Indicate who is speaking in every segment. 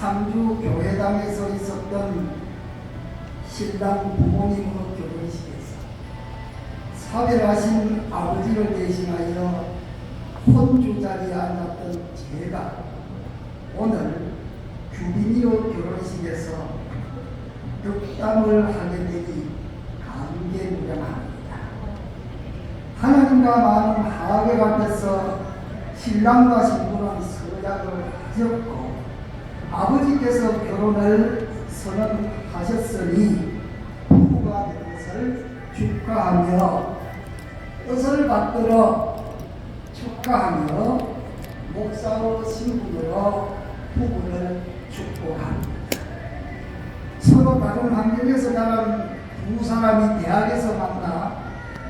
Speaker 1: 상주 교회당에서 있었던 신랑 부모님의 결혼식에서 사별하신 아버지를 대신하여 혼주 자리에 앉았던 제가 오늘 규빈이의 결혼식에서 득담을 하게 되니 감개무량합니다. 하나님과 많은 하객 앞에서 신랑과 신부는 서약을 하셨고 아버지께서 결혼을 선언하셨으니 부부가 된 것을 축하하며 뜻을 받들어 축하하며 목사로 신분으로 부부를 축복합니다. 서로 다른 환경에서 자란 두 사람이 대학에서 만나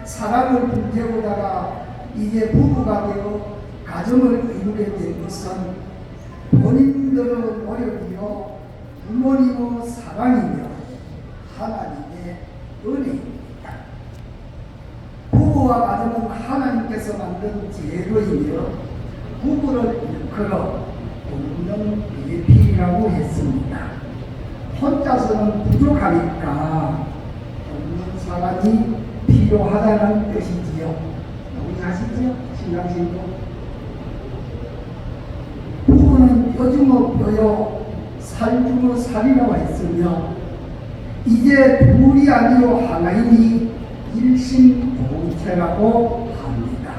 Speaker 1: 사랑을 불태우다가 이제 부부가 되어 가정을 이루게 된 것은 본인들의 노력이요 부모님의 사랑이며 하나님의 은혜입니다. 부부와 가정은 하나님께서 만든 제도이며 부부를 일컬어 돕는 예필이라고 했습니다. 혼자서는 부족하니까 돕는 사람이 필요하다는 뜻이지요. 여기 아시죠? 신랑신도. 요즘의 뼈요 살중의 살이라고 했으며 이제 둘이 아니요 하나이니 일심동체라고 합니다.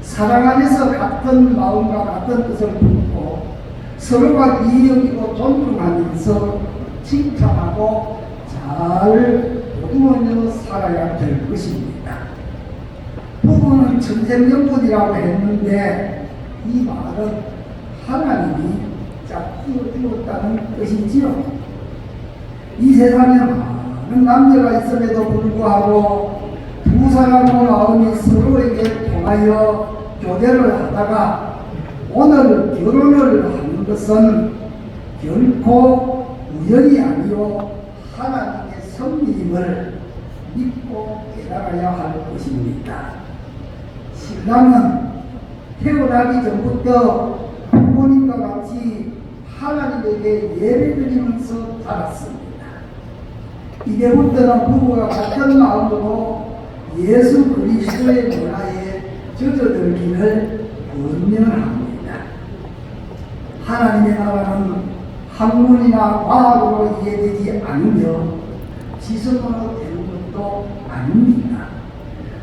Speaker 1: 사랑 안에서 같은 마음과 같은 뜻을 품고 서로가 이해하고 존중하면서 칭찬하고 잘 도우며 살아야 될 것입니다. 부부는 천생연분이라고 했는데 이 말은 하나님이 짝지어 주었다는 뜻이지요. 이 세상에 많은 남녀가 있음에도 불구하고 두 사람의 마음이 서로에게 통하여 교대를 하다가 오늘 결혼을 하는 것은 결코 우연이 아니요 하나님의 섭리임을 믿고 깨달아야 할 것입니다. 신랑은 태어나기 전부터 하나님에게 예배드리면서 자랐습니다. 이제부터는 부부가 같은 마음으로 예수 그리스도의 문화에 젖어들기를 권면합니다. 하나님의 나라는 학문이나 과학으로 이해되지 않으며 지성으로 되는 것도 아닙니다.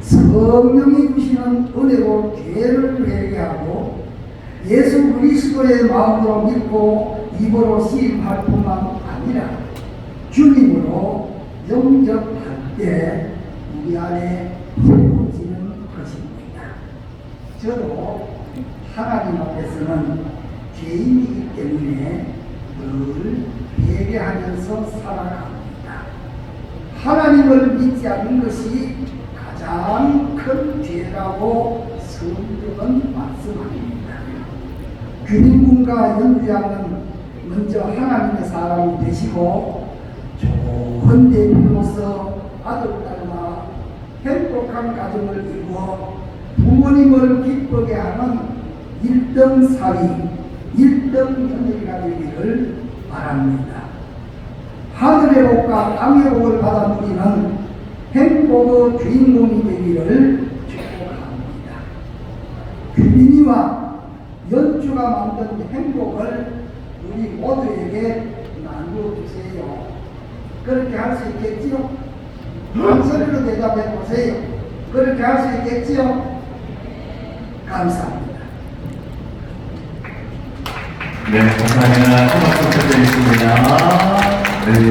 Speaker 1: 성령이 주시는 은혜로 죄를 회개하고 예수 그리스도의 마음으로 믿고 입으로 시인할 뿐만 아니라 주님으로 영접할 때 우리 안에 세워지는 것입니다. 저도 하나님 앞에서는 죄인이기 때문에 늘 회개하면서 살아갑니다. 하나님을 믿지 않는 것이 가장 큰 죄라고 성경은 말씀합니다. 규민군과 연주양은 먼저 하나님의 사람이 되시고 좋은 대비로서 아들, 딸과 행복한 가정을 이루어 부모님을 기쁘게 하는 일등 사위, 일등 며느리가 되기를 바랍니다. 하늘의 복과 땅의 복을 받아 누리는 행복의 주인공이 되기를 축복합니다. 규민이와 연주가 만든 행복을 우리 모두에게 나누어 주세요. 그렇게 할 수 있겠지요? 한 소리로 대답해 보세요. 그렇게 할 수 있겠지요? 감사합니다.
Speaker 2: 네, 감사합니다. 부탁드리겠습니다. 네.